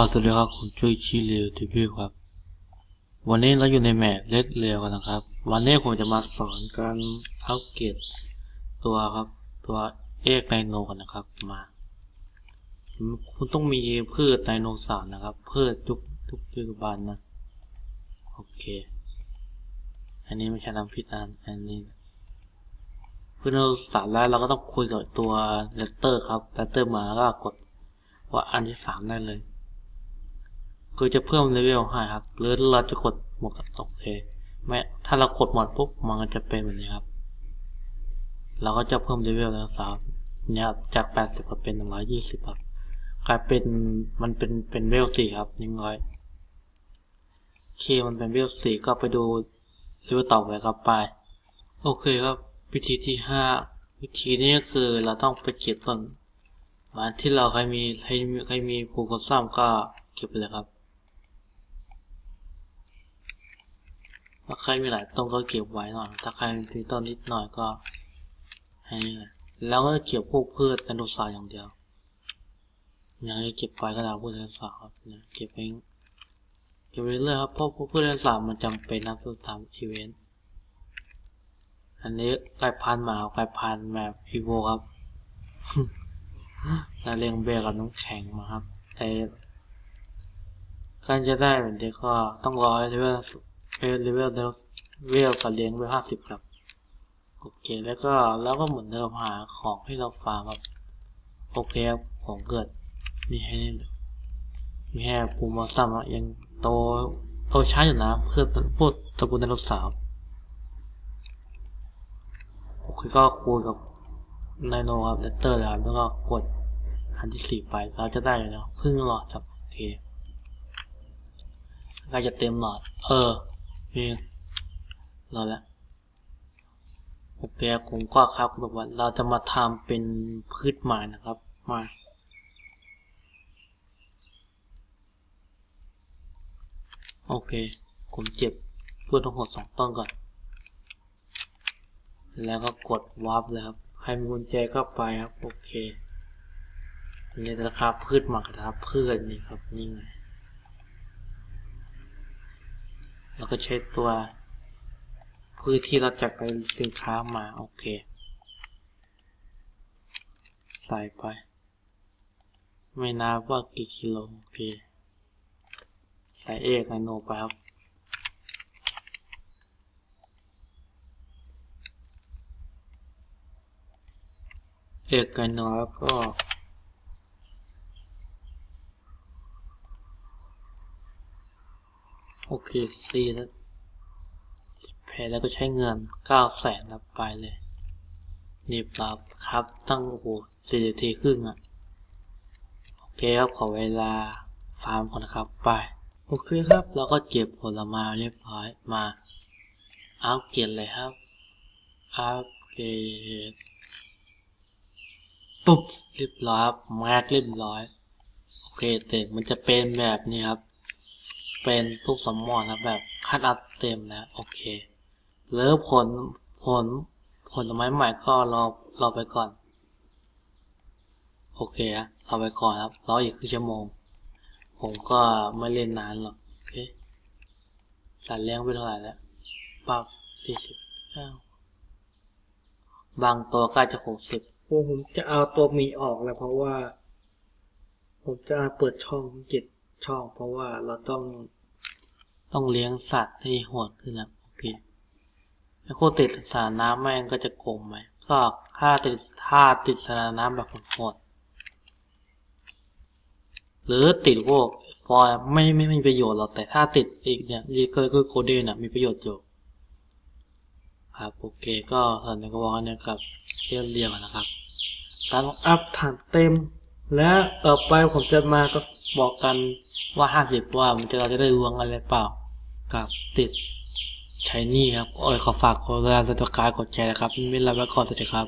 ก็สวัสดีครับผมจุ้ยชิเลียวทีวีครับ วันนี้เราอยู่ในแมปเลดเรียวกันนะครับ วันนี้ผมจะมาสอนการอัปเกรดตัวครับ ตัวเอกไดโนกันนะครับมา คุณต้องมีพืชไดโนเสาร์นะครับ พืชทุกทุกยุคบาลนะโอเค อันนี้ไม่ใช่น้ำพิษอันอันนี้พืชไดโนเสาร์แล้วเราก็ต้องคุยกับตัวเลตเตอร์ครับเลตเตอร์มาแล้วก็กดว่าอันที่สามได้เลย คือจะเพิ่มเลเวลให้ครับ หรือเราจะกดหมดโอเคไม่ถ้าเรากดหมดปุ๊บมันก็จะเป็นแบบนี้ครับ เราก็จะเพิ่มเลเวลแล้วสาวเนี่ยครับจาก 80ก็เป็น 120ครับกลายเป็นมันเป็นเป็นเวลสี่ครับหนึ่งร้อยเคมันเป็นเวลสี่ก็ไปดูเลเวลต่อไปครับไป โอเคครับวิธีที่ห้าวิธีนี้ก็คือเราต้องไปเก็บต้นมาที่เราใครมีใครมีใครมีภูกระซ้ำก็เก็บไปเลยครับ ถ้าใครมีหลายต้นก็เก็บไว้หน่อย ถ้าใครมีต้นนิดหน่อยก็ให้นี่แหละแล้วก็เก็บพวกพืชอนุสาอย่างเดียวอย่างนี้เก็บไว้ก็ได้พืชอนุสาครับนะเก็บไปเก็บไปเรื่อยครับเพราะพวกพืชอนุสามันจำเป็นนะสำหรับทำอีเวนต์อันนี้กลายพันธุ์มาครับกลายพันธุ์แบบอีโวครับแล้วเลี้ยงเบลกับน้ำแข็งมาครับแต่การจะได้แบบนี้ก็ต้องรอให้เลเวล เอเลเวลเวลสัตว์เลี้ยงเวลห้าสิบครับ โอเคแล้วก็แล้วก็เหมือนเดิมหาของให้เราฟาร์มครับโอเคครับของเกิดมีให้นี่มีให้ปูมาซัมอะยังโตโตช้าอยู่นะเพื่อพวกตระกูลไดโนเสาร์โอเคก็คุยกับไดโนครับเลตเตอร์แล้วแล้วก็กดอันที่สี่ไปเราจะได้แล้วครึ่งหลอดครับโอเคใกล้จะเต็มหลอด เออ นี่รอแล้วโอเคผมก็ครับบอกว่าเราจะมาทำเป็นพืชใหม่นะครับมาโอเค ผมเจ็บพืชทั้งหมดสองต้นก่อน แล้วก็กดวาร์ปเลยครับใครมีกุญแจก็ไปครับ โอเคอันนี้ราคาพืชหมักนะครับพืชนี่ครับนี่ไง แล้วก็ใช้ตัวพืชที่เราจัดไปสินค้ามา โอเค ใส่ไป ไม่นับว่ากี่กิโลโอเค ใส่เอกไนโนไปครับเอกไนโนแล้วก็ โอ เคซีแล้วแพ้แล้วก็ใช้เงินเก้าแสนครับไปเลยนี่ปรับครับตั้งโอ้โหสี่นาทีครึ่งอะ่ะโอเคครับขอเวลาฟาร์มก่อนนะครับไปโอเคครับ เราก็เก็บผลไม้เรียบร้อยมาอัพเกรดเลยครับอัพเกรดปุ๊บเรียบร้อยแม็กเรียบร้อย โอเคแต่มันจะเป็นแบบนี้ครับ เป็นทุกสมมอนนะแบบคัดอัพเต็มแล้วโอเคหรือผลผลผลไม้ใหม่ก็รอรอไปก่อน โอเคอะรอไปก่อนครับรออีกครึ่งชั่วโมง ผมก็ไม่เล่นนานหรอกโอเคสัตว์เลี้ยงไปเท่าไหร่แล้วปักสี่สิบเก้าบางตัวใกล้จะหกสิบโอ้ผมจะเอาตัวมีออกแล้วเพราะว่า ผมจะเปิดช่องเจ็ด ช่อง เพราะว่าเราต้องต้องเลี้ยงสัตว์ให้โหดขึ้นแล้วโอเคถ้าโคติดสารน้ำแม่งก็จะโกงไหมก็ถ้าติดถ้าติดสารน้ำแบบโหดหรือติดพวกฟอยไม่ไม่ไม่มีประโยชน์หรอกแต่ถ้าติดอีกเนี่ยยีเกอร์คือโคเดนอะมีประโยชน์อยู่ครับโอเคก็ตอนนี้ก็บอกกันเนี่ยกับเรียนเรียงกันนะครับการอัพฐานเต็ม และต่อไปผมจะมาก็บอกกันว่าห้าสิบว่ามันจะเราจะได้รวงอะไรเปล่ากับติดใช้นี่ครับ โอ้ยขอฝากกดไลค์กดติดตายกดแชร์นะครับไม่ลาไปก่อนสวัสดีครับ